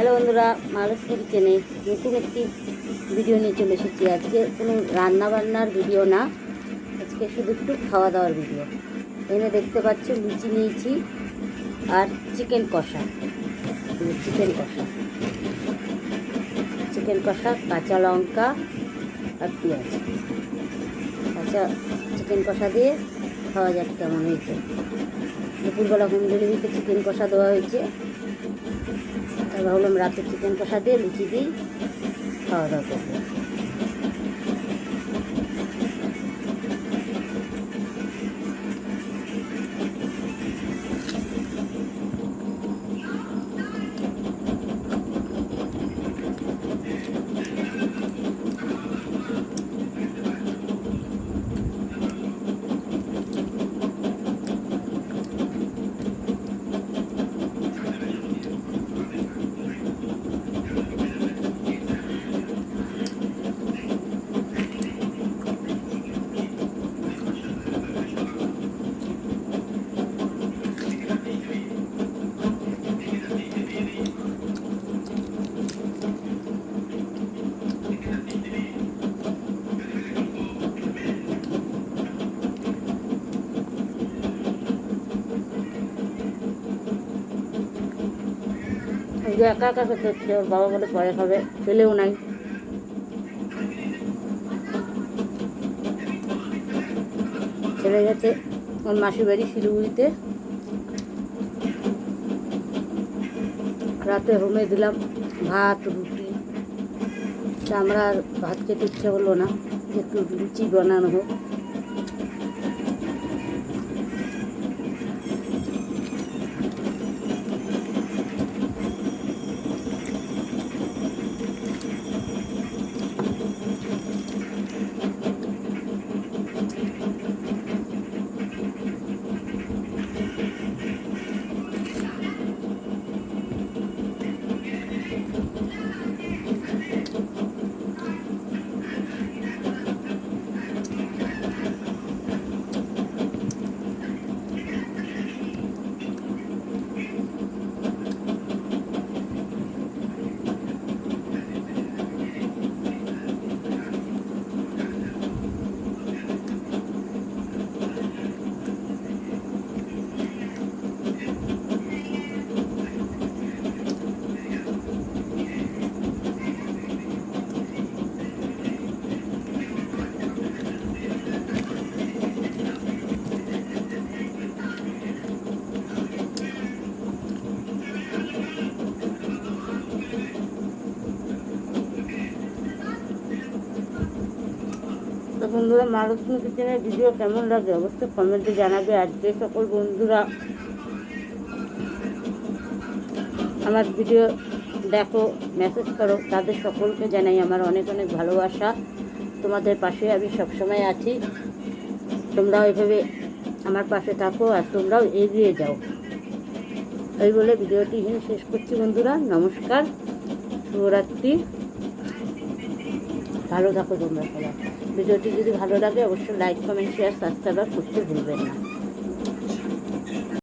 Hello বন্ধুরা মালস্কি কিচেনে নতুন একটি ভিডিও নিয়ে চলে এসেছি। আজকে কোনো রান্না বান্নার ভিডিও না, আজকে শুধু একটু খাওয়া দাওয়ার ভিডিও এখানে দেখতে পাচ্ছ লুচি নিয়েছি আর চিকেন কষা। চিকেন কষা। চিকেন কষা, কাঁচা লঙ্কা আর পেঁয়াজ। কাঁচা চিকেন কষা দিয়ে খাওয়া যাক কেমন হয়েছে। দুপুরবেলা হোম ডেলিভারিতে চিকেন কষা দেওয়া হয়েছে। ভাবলাম রাতে চিকেন কষা দিয়ে লুচি দিই খাওয়া দাওয়া করব। যে একা একা খেতে হচ্ছে, ওর বাবা বলে পরে খাবে ছেলেও নাই। ছেলে গেছে ওর মাসির বাড়ি শিলিগুড়িতে। রাতে হোমে দিলাম ভাত, রুটি। তা আমরা আর ভাত খেতে ইচ্ছে হলো না, একটু লুচি বানানো হোক। বন্ধুরা মালক্ষ্মী কিচেনের ভিডিও কেমন লাগে অবশ্যই কমেন্টে জানাবে। আর যে সকল বন্ধুরা আমার ভিডিও দেখো মেসেজ করো, তাদের সকলকে জানাই আমার অনেক অনেক ভালোবাসা। তোমাদের পাশে আমি সবসময় আছি। তোমরাও এভাবে আমার পাশে থাকো আর তোমরাও এগিয়ে যাও। এই বলে ভিডিওটি এখানে শেষ করছি বন্ধুরা। নমস্কার, শুভরাত্রি। ভালো থাকো তোমরা সবাই। ভিডিওটি যদি ভালো লাগে অবশ্যই লাইক কমেন্ট শেয়ার সাবস্ক্রাইব করতে ভুলবেন না।